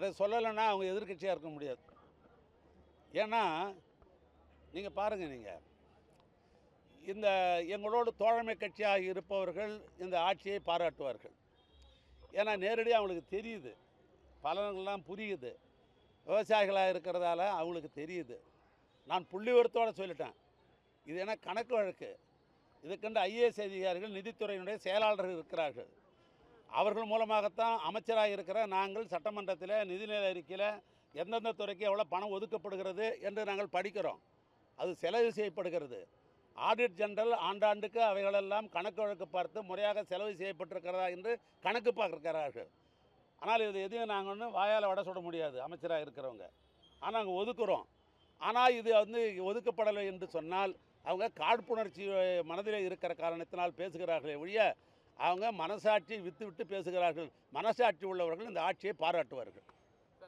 அதை சொல்லலைன்னா அவங்க எதிர்க்கட்சியாக இருக்க முடியாது. ஏன்னா நீங்கள் பாருங்கள் நீங்கள் இந்த எங்களோடு தோழமை கட்சியாக இருப்பவர்கள் இந்த ஆட்சியை பாராட்டுவார்கள். ஏன்னா நேரடியாக அவங்களுக்கு தெரியுது. பலன்கள்லாம் புரியுது. விவசாயிகளாக இருக்கிறதால அவங்களுக்கு தெரியுது. நான் புள்ளிவரத்தோடு சொல்லிட்டேன். இது என்ன கணக்கு வழக்கு? இதுக்கென்று ஐஏஎஸ் அதிகாரிகள் நிதித்துறையினுடைய செயலாளர்கள் இருக்கிறார்கள். அவர்கள் மூலமாகத்தான் அமைச்சராக இருக்கிற நாங்கள் சட்டமன்றத்தில் நிதிநிலை அறிக்கையில் எந்தெந்த துறைக்கு எவ்வளோ பணம் ஒதுக்கப்படுகிறது என்று நாங்கள் படிக்கிறோம். அது செலவு செய்யப்படுகிறது. ஆடிட் ஜெனரல் ஆண்டாண்டுக்கு அவைகளெல்லாம் கணக்கு வழக்கு பார்த்து முறையாக செலவு செய்யப்பட்டிருக்கிறதா என்று கணக்கு பார்க்கிறார்கள். ஆனால் இது எதையும் நாங்கள் ஒன்றும் வாயால் வட சுட முடியாது அமைச்சராக இருக்கிறவங்க. ஆனால் நாங்கள் ஒதுக்குறோம். ஆனால் இது வந்து ஒதுக்கப்படலை என்று சொன்னால் அவங்க காழ்ப்புணர்ச்சி மனதில் இருக்கிற காரணத்தினால் பேசுகிறார்களே ஒழிய அவங்க மனசாட்சியை வித்து விட்டு பேசுகிறார்கள். மனசாட்சி உள்ளவர்கள் இந்த ஆட்சியை பாராட்டுவார்கள்.